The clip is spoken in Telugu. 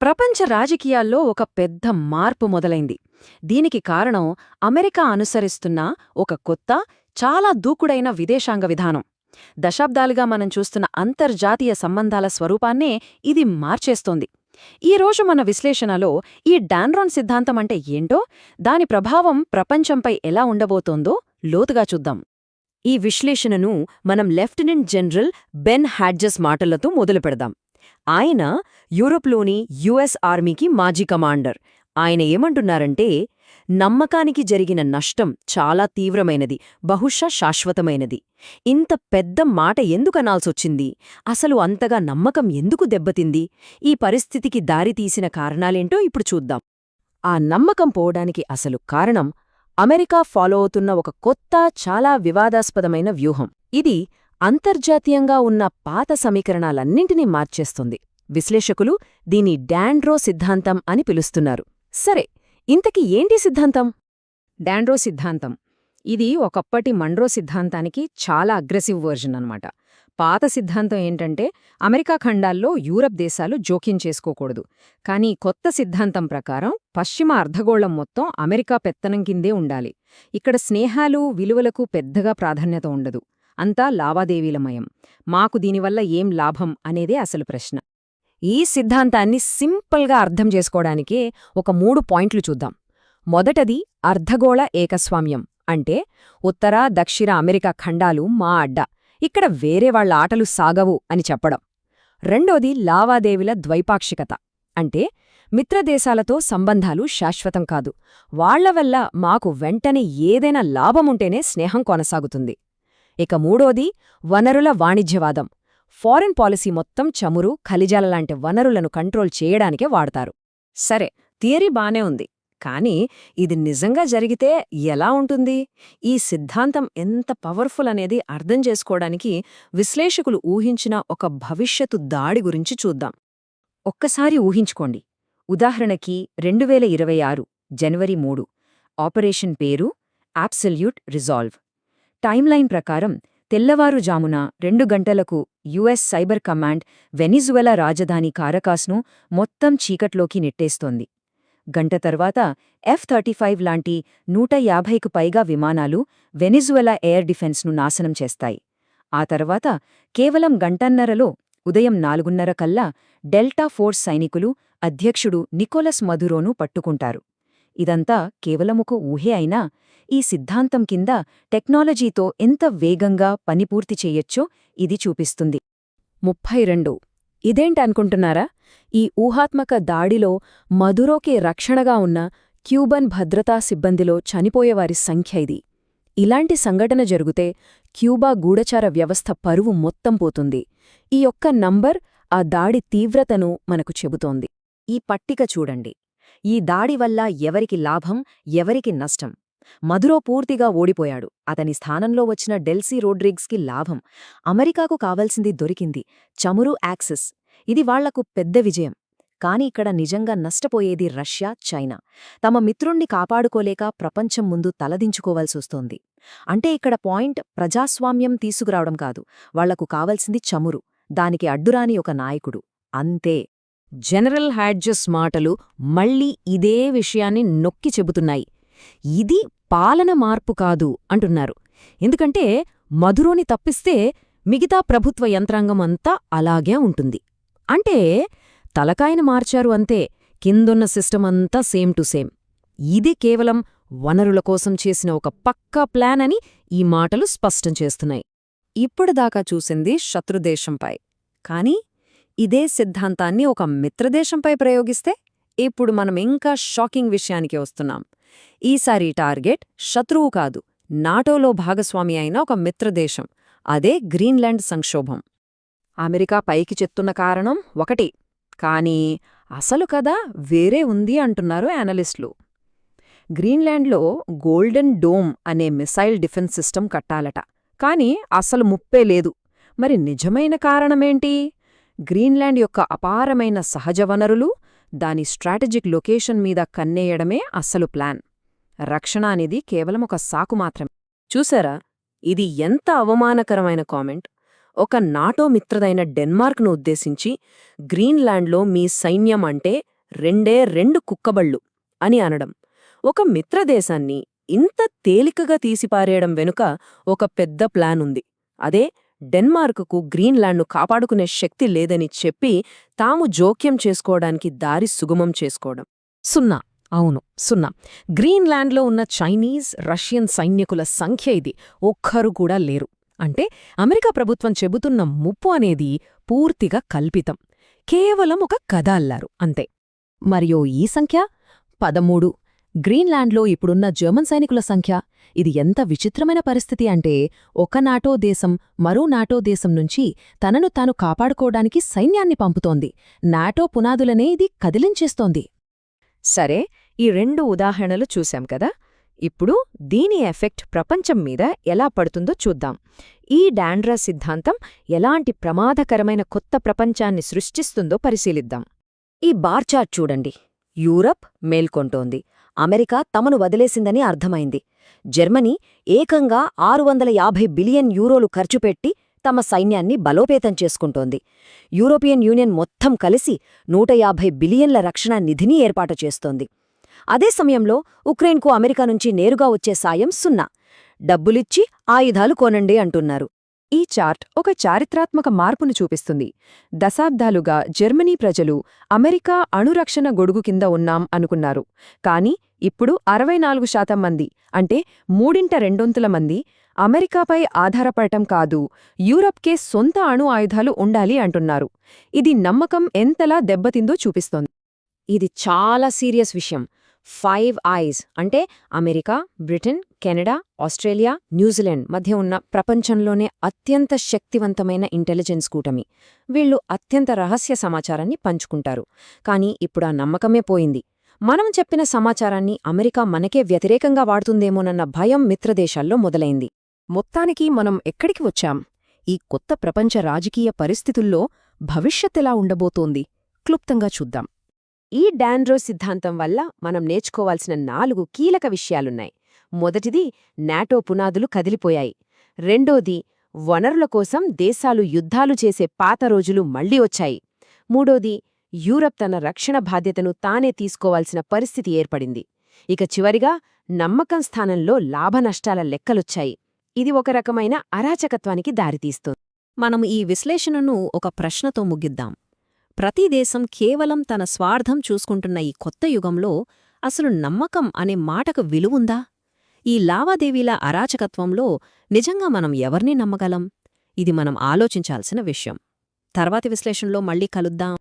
ప్రపంచ రాజకీయాల్లో ఒక పెద్ద మార్పు మొదలైంది. దీనికి కారణం అమెరికా అనుసరిస్తున్న ఒక కొత్త చాలా దూకుడైన విదేశాంగ విధానం. దశాబ్దాలుగా మనం చూస్తున్న అంతర్జాతీయ సంబంధాల స్వరూపాన్నే ఇది మార్చేస్తోంది. ఈ రోజు మన విశ్లేషణలో ఈ డాన్రాన్ సిద్ధాంతం అంటే ఏంటో దాని ప్రభావం ప్రపంచంపై ఎలా ఉండబోతోందో లోతుగా చూద్దాం. ఈ విశ్లేషణను మనం లెఫ్టినెంట్ జనరల్ బెన్ హ్యాడ్జస్ మాటలతో మొదలుపెడదాం. ఆయన యూరోప్లోని యుఎస్ ఆర్మీకి మాజీ కమాండర్. ఆయన ఏమంటున్నారంటే నమ్మకానికి జరిగిన నష్టం చాలా తీవ్రమైనది బహుశా శాశ్వతమైనది. ఇంత పెద్ద మాట ఎందుకనాల్సొచ్చింది అసలు అంతగా నమ్మకం ఎందుకు దెబ్బతింది? ఈ పరిస్థితికి దారితీసిన కారణాలేంటో ఇప్పుడు చూద్దాం. ఆ నమ్మకం పోవడానికి అసలు కారణం అమెరికా ఫాలో అవుతున్న ఒక కొత్త చాలా వివాదాస్పదమైన వ్యూహం. ఇది అంతర్జాతీయంగా ఉన్న పాత సమీకరణాలన్నింటినీ మార్చేస్తుంది. విశ్లేషకులు దీని డాండ్రో సిద్ధాంతం అని పిలుస్తున్నారు. సరే ఇంతకి ఏంటి సిద్ధాంతం? డాండ్రో సిద్ధాంతం. ఇది ఒకప్పటి మండ్రో సిద్ధాంతానికి చాలా అగ్రెసివ్ వర్జన్ అన్నమాట. పాత సిద్ధాంతం ఏంటంటే అమెరికా ఖండాల్లో యూరప్ దేశాలు జోక్యం చేసుకోకూడదు. కానీ కొత్త సిద్ధాంతం ప్రకారం పశ్చిమ అర్ధగోళం మొత్తం అమెరికా పెత్తనం కిందే ఉండాలి. ఇక్కడ స్నేహాలు విలువలకు పెద్దగా ప్రాధాన్యత ఉండదు. అంతా లావాదేవీలమయం. మాకు దీనివల్ల ఏం లాభం అనేదే అసలు ప్రశ్న. ఈ సిద్ధాంతాన్ని సింపుల్గా అర్థం చేసుకోవడానికే ఒక మూడు పాయింట్లు చూద్దాం. మొదటది అర్ధగోళ ఏకస్వామ్యం. అంటే ఉత్తర దక్షిణ అమెరికా ఖండాలు మా అడ్డ. ఇక్కడ వేరే వాళ్ళ ఆటలు సాగవు అని చెప్పడం. రెండోది లావాదేవీల ద్వైపాక్షికత. అంటే మిత్రదేశాలతో సంబంధాలు శాశ్వతం కాదు. వాళ్ళ వల్ల మాకు వెంటనే ఏదైనా లాభముంటేనే స్నేహం కొనసాగుతుంది. ఇక మూడోది వనరుల వాణిజ్యవాదం. ఫారెన్ పాలసీ మొత్తం చమురు ఖలిజాలలాంటి వనరులను కంట్రోల్ చేయడానికే వాడతారు. సరే థియరీ బానే ఉంది. కానీ ఇది నిజంగా జరిగితే ఎలా ఉంటుంది? ఈ సిద్ధాంతం ఎంత పవర్ఫుల్ అనేది అర్థం చేసుకోవడానికి విశ్లేషకులు ఊహించిన ఒక భవిష్యత్తు దాడి గురించి చూద్దాం. ఒక్కసారి ఊహించుకోండి. ఉదాహరణకి రెండువేల ఇరవై ఆరు జనవరి మూడు. ఆపరేషన్ పేరు అబ్సల్యూట్ రిజాల్వ్. టైమ్లైన్ ప్రకారం తెల్లవారుజామున రెండు గంటలకు యుఎస్ సైబర్ కమాండ్ వెనిజువెలా రాజధాని కారకాస్ను మొత్తం చీకట్లోకి నెట్టేస్తోంది. గంట తర్వాత ఎఫ్ థర్టీ ఫైవ్ లాంటి నూట యాభైకు పైగా విమానాలు వెనిజువెలా ఎయిర్ డిఫెన్స్ను నాశనం చేస్తాయి. ఆ తర్వాత కేవలం గంటన్నరలో ఉదయం నాలుగున్నర కల్లా డెల్టా ఫోర్స్ సైనికులు అధ్యక్షుడు నికోలస్ మధురోను పట్టుకుంటారు. ఇదంతా కేవలముకు ఊహే అయినా ఈ సిద్ధాంతం కింద టెక్నాలజీతో ఎంత వేగంగా పనిపూర్తి చెయ్యొచ్చో ఇది చూపిస్తుంది. ముప్పై రెండు ఇదేంటనుకుంటున్నారా? ఈ ఊహాత్మక దాడిలో మధురోకి రక్షణగా ఉన్న క్యూబన్ భద్రతా సిబ్బందిలో చనిపోయేవారి సంఖ్య ఇది. ఇలాంటి సంఘటన జరిగితే క్యూబా గూఢచార వ్యవస్థ పరువు మొత్తం పోతుంది. ఈ ఒక్క నంబర్ ఆ దాడి తీవ్రతను మనకు చెబుతోంది. ఈ పట్టిక చూడండి. ఈ దాడి వల్ల ఎవరికి లాభం ఎవరికి నష్టం? మధురో పూర్తిగా ఓడిపోయాడు. అతని స్థానంలో వచ్చిన డెల్సీ రోడ్రిగ్స్కి లాభం. అమెరికాకు కావలసింది దొరికింది. చమురు యాక్సెస్. ఇది వాళ్ళకు పెద్ద విజయం. కాని ఇక్కడ నిజంగా నష్టపోయేది రష్యా చైనా. తమ మిత్రుణ్ణి కాపాడుకోలేక ప్రపంచం ముందు తలదించుకోవాల్సొస్తోంది అంటే ఇక్కడ పాయింట్ ప్రజాస్వామ్యం తీసుకురావడం కాదు. వాళ్ళకు కావలసింది చమురు. దానికి అడ్డురాని ఒక నాయకుడు. అంతే. జనరల్ హ్యాడ్జస్ మాటలు మళ్ళీ ఇదే విషయాన్ని నొక్కి చెబుతున్నాయి. ఇది పాలన మార్పు కాదు అంటున్నారు. ఎందుకంటే మధురోని తప్పిస్తే మిగతా ప్రభుత్వ యంత్రాంగం అంతా అలాగే ఉంటుంది. అంటే తలకాయన మార్చారు అంతే కిందున్న సిస్టమ్ అంతా సేమ్ టు సేమ్. ఇది కేవలం వనరుల కోసం చేసిన ఒక పక్కా ప్లాన్ అని ఈ మాటలు స్పష్టం చేస్తున్నాయి. ఇప్పటిదాకా చూసింది శత్రుదేశంపై. కాని ఇదే సిద్ధాంతాన్ని ఒక మిత్రదేశంపై ప్రయోగిస్తే ఇప్పుడు మనం ఇంకా షాకింగ్ విషయానికి వస్తున్నాం. ఈసారి టార్గెట్ శత్రువు కాదు నాటోలో భాగస్వామి అయిన ఒక మిత్రదేశం అదే గ్రీన్లాండ్ సంక్షోభం. అమెరికా పైకి చెత్తున్న కారణం ఒకటి కానీ అసలు కథ వేరే ఉంది అంటున్నారు యానలిస్టులు. గ్రీన్లాండ్లో గోల్డెన్ డోమ్ అనే మిసైల్ డిఫెన్స్ సిస్టమ్ కట్టాలట కాని అసలు ముప్పే లేదు. మరి నిజమైన కారణమేంటి? గ్రీన్లాండ్ యొక్క అపారమైన సహజ వనరులు దాని స్ట్రాటజిక్ లొకేషన్ మీద కన్నేయడమే అసలు ప్లాన్. రక్షణ అనేది కేవలం ఒక సాకు మాత్రమే. చూసారా? ఇది ఎంత అవమానకరమైన కామెంట్. ఒక నాటో మిత్రదైన డెన్మార్క్ను ఉద్దేశించి గ్రీన్లాండ్లో మీ సైన్యం అంటే రెండే రెండు కుక్కబళ్ళు అని అనడం. ఒక మిత్రదేశాన్ని ఇంత తేలికగా తీసిపారేయడం వెనుక ఒక పెద్ద ప్లాన్ ఉంది. అదే డెన్మార్క్కు గ్రీన్లాండ్ను కాపాడుకునే శక్తి లేదని చెప్పి తాము జోక్యం చేసుకోవడానికి దారి సుగమం చేసుకోవడం. సున్నా అవును సున్నా. గ్రీన్లాండ్లో ఉన్న చైనీస్ రష్యన్ సైనికుల సంఖ్య ఇది. ఒక్కరు కూడా లేరు. అంటే అమెరికా ప్రభుత్వం చెబుతున్న ముప్పు అనేది పూర్తిగా కల్పితం. కేవలం ఒక కథ అల్లారు అంతే. మరియు ఈ సంఖ్య? పదమూడు. గ్రీన్లాండ్లో ఇప్పుడున్న జర్మన్ సైనికుల సంఖ్య? ఇది ఎంత విచిత్రమైన పరిస్థితి అంటే ఒక నాటో దేశం మరో నాటో దేశం నుంచి తనను తాను కాపాడుకోవడానికి సైన్యాన్ని పంపుతోంది. నాటో పునాదులనే ఇది కదిలించేస్తోంది. సరే ఈ రెండు ఉదాహరణలు చూశాం కదా? ఇప్పుడు దీని ఎఫెక్ట్ ప్రపంచం మీద ఎలా పడుతుందో చూద్దాం. ఈ డాండ్రా సిద్ధాంతం ఎలాంటి ప్రమాదకరమైన కొత్త ప్రపంచాన్ని సృష్టిస్తుందో పరిశీలిద్దాం. ఈ బార్చార్ట్ చూడండి. యూరప్ మేల్కొంటోంది. అమెరికా తమను వదిలేసిందని అర్థమైంది. జర్మనీ ఏకంగా ఆరు వందల యాభై బిలియన్ యూరోలు ఖర్చుపెట్టి తమ సైన్యాన్ని బలోపేతం చేసుకుంటోంది. యూరోపియన్ యూనియన్ మొత్తం కలిసి నూట యాభై బిలియన్ల రక్షణ నిధిని ఏర్పాటు చేస్తోంది. అదే సమయంలో ఉక్రెయిన్కు అమెరికా నుంచి నేరుగా వచ్చే సాయం సున్నా. డబ్బులిచ్చి ఆయుధాలు కొనండి అంటున్నారు. ఈ చార్ట్ ఒక చారిత్రాత్మక మార్పును చూపిస్తుంది. దశాబ్దాలుగా జర్మనీ ప్రజలు అమెరికా అణురక్షణ గొడుగు కింద ఉన్నాం అనుకున్నారు. కాని ఇప్పుడు అరవై నాలుగు శాతం మంది అంటే మూడింట రెండొంతుల మంది అమెరికాపై ఆధారపడటం కాదు యూరప్కే సొంత అణు ఆయుధాలు ఉండాలి అంటున్నారు. ఇది నమ్మకం ఎంతలా దెబ్బతిందో చూపిస్తోంది. ఇది చాలా సీరియస్ విషయం. ఫైవ్ ఐస్ అంటే America Britain Canada Australia New Zealand మధ్య ఉన్న ప్రపంచంలోనే అత్యంత శక్తివంతమైన ఇంటెలిజెన్స్ కూటమి. వీళ్ళు అత్యంత రహస్య సమాచారాన్ని పంచుకుంటారు. కానీ ఇప్పుడు ఆ నమ్మకమే పోయింది. మనం చెప్పిన సమాచారాన్ని అమెరికా మనకే వ్యతిరేకంగా వాడుతుందేమోనన్న భయం మిత్రదేశాల్లో మొదలైంది. మొత్తానికి మనం ఎక్కడికి వచ్చాం? ఈ కొత్త ప్రపంచ రాజకీయ పరిస్థితుల్లో భవిష్యత్తెలా ఉండబోతోంది? క్లుప్తంగా చూద్దాం. ఈ డాండ్రో సిద్ధాంతం వల్ల మనం నేర్చుకోవాల్సిన నాలుగు కీలక విషయాలున్నాయి. మొదటిది నాటో పునాదులు కదిలిపోయాయి. రెండోది వనరుల కోసం దేశాలు యుద్ధాలు చేసే పాత రోజులు మళ్ళీ వచ్చాయి. మూడోది యూరప్ తన రక్షణ బాధ్యతను తానే తీసుకోవాల్సిన పరిస్థితి ఏర్పడింది. ఇక చివరిగా నమ్మకం స్థానంలో లాభనష్టాల లెక్కలొచ్చాయి. ఇది ఒక రకమైన అరాచకత్వానికి దారితీస్తుంది. మనం ఈ విశ్లేషణను ఒక ప్రశ్నతో ముగిద్దాం. ప్రతి దేశం కేవలం తన స్వార్థం చూసుకుంటున్న ఈ కొత్త యుగంలో అసలు నమ్మకం అనే మాటకు విలువుందా? ఈ లావాదేవీల అరాచకత్వంలో నిజంగా మనం ఎవర్ని నమ్మగలం? ఇది మనం ఆలోచించాల్సిన విషయం. తర్వాతి విశ్లేషణలో మళ్ళీ కలుద్దాం.